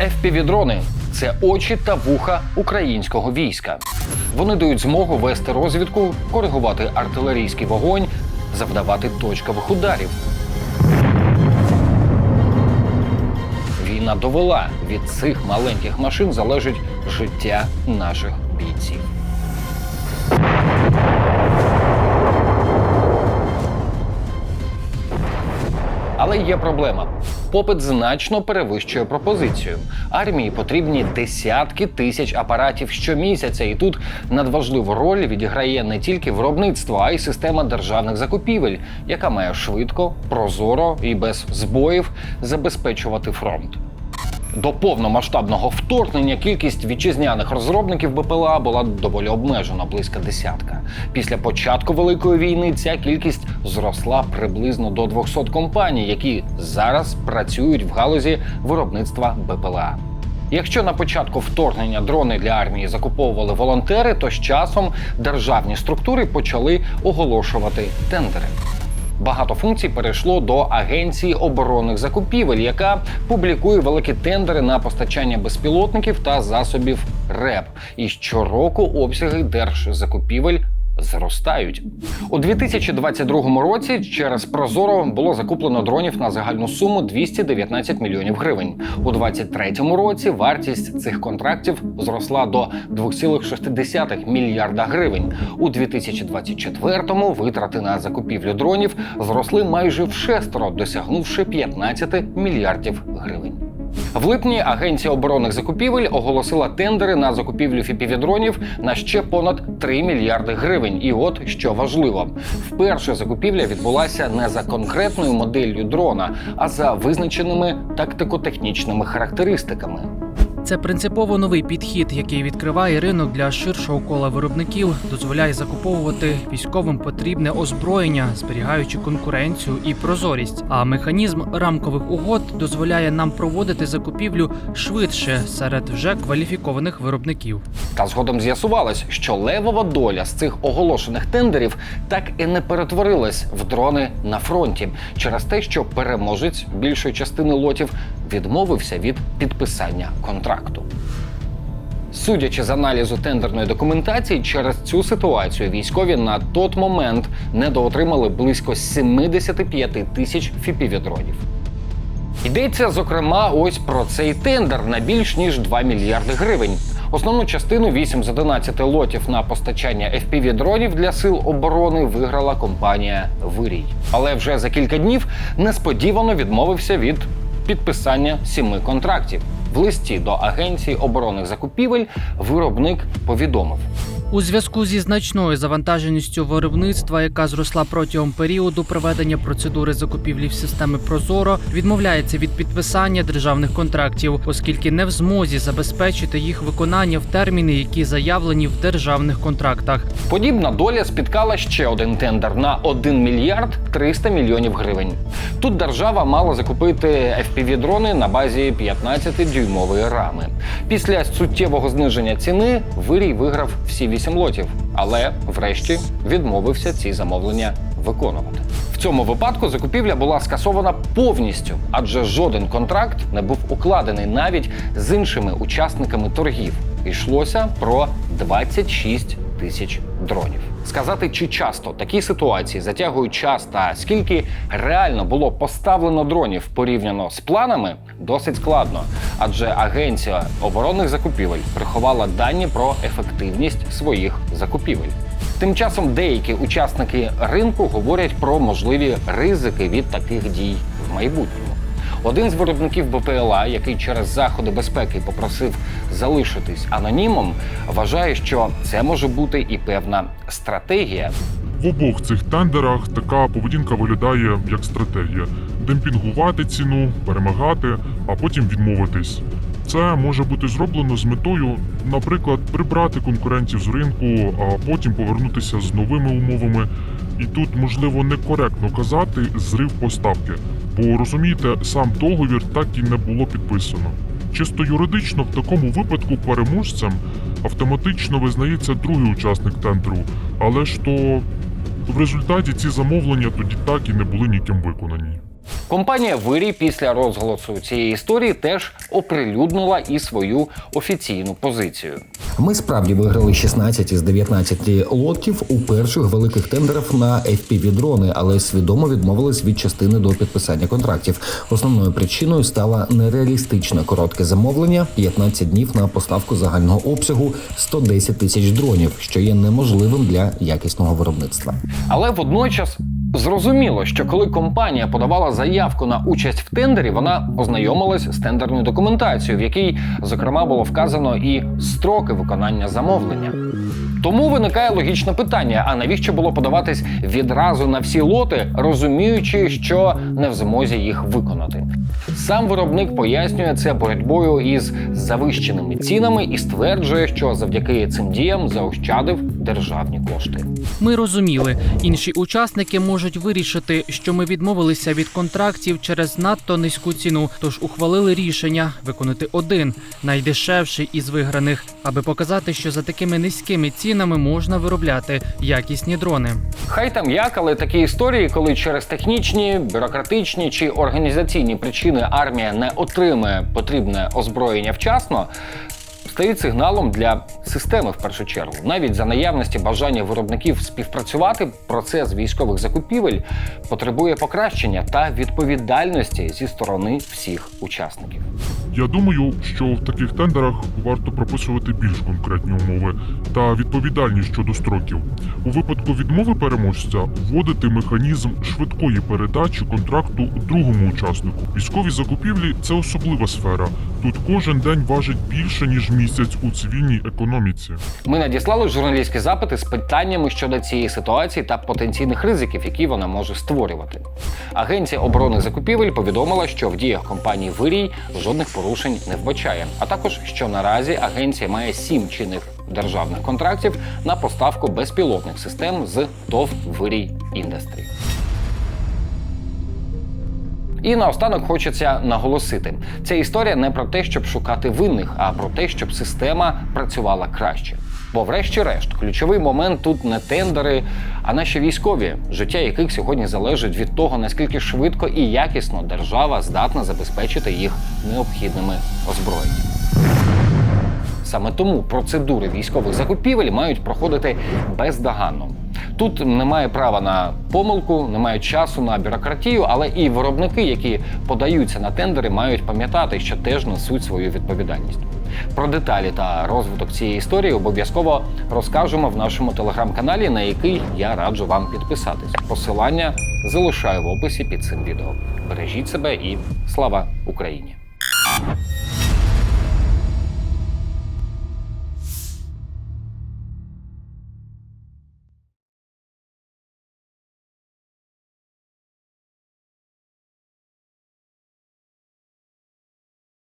FPV-дрони – це очі та вуха українського війська. Вони дають змогу вести розвідку, коригувати артилерійський вогонь, завдавати точкових ударів. Війна довела від цих маленьких машин залежить життя наших бійців. Але є проблема. Попит значно перевищує пропозицію. Армії потрібні десятки тисяч апаратів щомісяця, і тут надважливу роль відіграє не тільки виробництво, а й система державних закупівель, яка має швидко, прозоро і без збоїв забезпечувати фронт. До повномасштабного вторгнення кількість вітчизняних розробників БПЛА була доволі обмежена, близько десятка. Після початку великої війни ця кількість зросла приблизно до 200 компаній, які зараз працюють в галузі виробництва БПЛА. Якщо на початку вторгнення дрони для армії закуповували волонтери, то з часом державні структури почали оголошувати тендери. Багато функцій перейшло до агенції оборонних закупівель, яка публікує великі тендери на постачання безпілотників та засобів РЕП. І щороку обсяги держзакупівель зростають у 2022 році. Через Прозоро було закуплено дронів на загальну суму 219 мільйонів гривень. У 2023 році вартість цих контрактів зросла до 2,6 мільярда гривень. У 2024-му витрати на закупівлю дронів зросли майже в шестеро, досягнувши 15 мільярдів гривень. В липні Агенція оборонних закупівель оголосила тендери на закупівлю фіпівідронів на ще понад 3 мільярди гривень. І от що важливо, вперше закупівля відбулася не за конкретною моделлю дрона, а за визначеними тактико-технічними характеристиками. Це принципово новий підхід, який відкриває ринок для ширшого кола виробників, дозволяє закуповувати військовим потрібне озброєння, зберігаючи конкуренцію і прозорість. А механізм рамкових угод дозволяє нам проводити закупівлю швидше серед вже кваліфікованих виробників. Та згодом з'ясувалось, що левова доля з цих оголошених тендерів так і не перетворилась в дрони на фронті через те, що переможець більшої частини лотів відмовився від підписання контракту. Судячи з аналізу тендерної документації, через цю ситуацію військові на той момент недоотримали близько 75 тисяч фіпівідронів. Йдеться зокрема ось про цей тендер на більш ніж 2 мільярди гривень. Основну частину 8 з 11 лотів на постачання fpv дронів для сил оборони виграла компанія Вирій. Але вже за кілька днів несподівано відмовився від підписання сіми контрактів. В листі до агенції оборонних закупівель виробник повідомив. У зв'язку зі значною завантаженістю виробництва, яка зросла протягом періоду проведення процедури закупівлі в системи Прозоро, відмовляється від підписання державних контрактів, оскільки не в змозі забезпечити їх виконання в терміни, які заявлені в державних контрактах. Подібна доля спіткала ще один тендер на 1 мільярд 300 мільйонів гривень. Тут держава мала закупити FPV-дрони на базі 15-дюймової рами. Після суттєвого зниження ціни вирій виграв всі 8 лотів, але врешті відмовився ці замовлення виконувати. В цьому випадку закупівля була скасована повністю, адже жоден контракт не був укладений навіть з іншими учасниками торгів. Йшлося про 26 тисяч дронів. Сказати, чи часто такі ситуації затягують час та скільки реально було поставлено дронів порівняно з планами, досить складно, адже агенція оборонних закупівель приховала дані про ефективність своїх закупівель. Тим часом деякі учасники ринку говорять про можливі ризики від таких дій в майбутньому. Один з виробників БПЛА, який через заходи безпеки попросив залишитись анонімом, вважає, що це може бути і певна стратегія. В обох цих тендерах така поведінка виглядає як стратегія: демпінгувати ціну, перемагати, а потім відмовитись. Це може бути зроблено з метою, наприклад, прибрати конкурентів з ринку, а потім повернутися з новими умовами. І тут можливо некоректно казати зрив поставки, бо розумієте, сам договір так і не було підписано. Чисто юридично в такому випадку переможцем автоматично визнається другий учасник тендеру, але ж то в результаті ці замовлення тоді так і не були ніким виконані. Компанія Вирій після розголосу цієї історії теж оприлюднила і свою офіційну позицію. Ми справді виграли 16 із 19 лотів у перших великих тендерах на FPV-дрони, але свідомо відмовились від частини до підписання контрактів. Основною причиною стало нереалістичне коротке замовлення 15 днів на поставку загального обсягу 110 тисяч дронів, що є неможливим для якісного виробництва. Але водночас зрозуміло, що коли компанія подавала заявку на участь в тендері, вона ознайомилась з тендерною документацією, в якій, зокрема, було вказано і строки виконання замовлення. Тому виникає логічне питання: а навіщо було подаватись відразу на всі лоти, розуміючи, що не в змозі їх виконати? Сам виробник пояснює це боротьбою із завищеними цінами і стверджує, що завдяки цим діям заощадив державні кошти. Ми розуміли, інші учасники можуть вирішити, що ми відмовилися від контрактів через надто низьку ціну, тож ухвалили рішення виконати один найдешевший із виграних, аби показати, що за такими низькими цінами можна виробляти якісні дрони. Хай там як, але такі історії, коли через технічні, бюрократичні чи організаційні причини армія не отримує потрібне озброєння вчасно. Стають сигналом для системи в першу чергу. Навіть за наявності бажання виробників співпрацювати, процес військових закупівель потребує покращення та відповідальності зі сторони всіх учасників. Я думаю, що в таких тендерах варто прописувати більш конкретні умови та відповідальність щодо строків. У випадку відмови переможця вводити механізм швидкої передачі контракту другому учаснику. Військові закупівлі це особлива сфера. Тут кожен день важить більше ніж місяць у цивільній економіці. Ми надіслали журналістські запити з питаннями щодо цієї ситуації та потенційних ризиків, які вона може створювати. Агенція оборони закупівель повідомила, що в діях компанії Вирій жодних порушень не вбачає. А також що наразі агенція має сім чинних державних контрактів на поставку безпілотних систем з ТОВ Вирій Індастрі. І наостанок хочеться наголосити: ця історія не про те, щоб шукати винних, а про те, щоб система працювала краще. Бо, врешті-решт, ключовий момент тут не тендери, а наші військові, життя яких сьогодні залежить від того, наскільки швидко і якісно держава здатна забезпечити їх необхідними озброєннями. Саме тому процедури військових закупівель мають проходити бездоганно. Тут немає права на помилку, немає часу на бюрократію, але і виробники, які подаються на тендери, мають пам'ятати, що теж несуть свою відповідальність. Про деталі та розвиток цієї історії обов'язково розкажемо в нашому телеграм-каналі, на який я раджу вам підписатись. Посилання залишаю в описі під цим відео. Бережіть себе і слава Україні!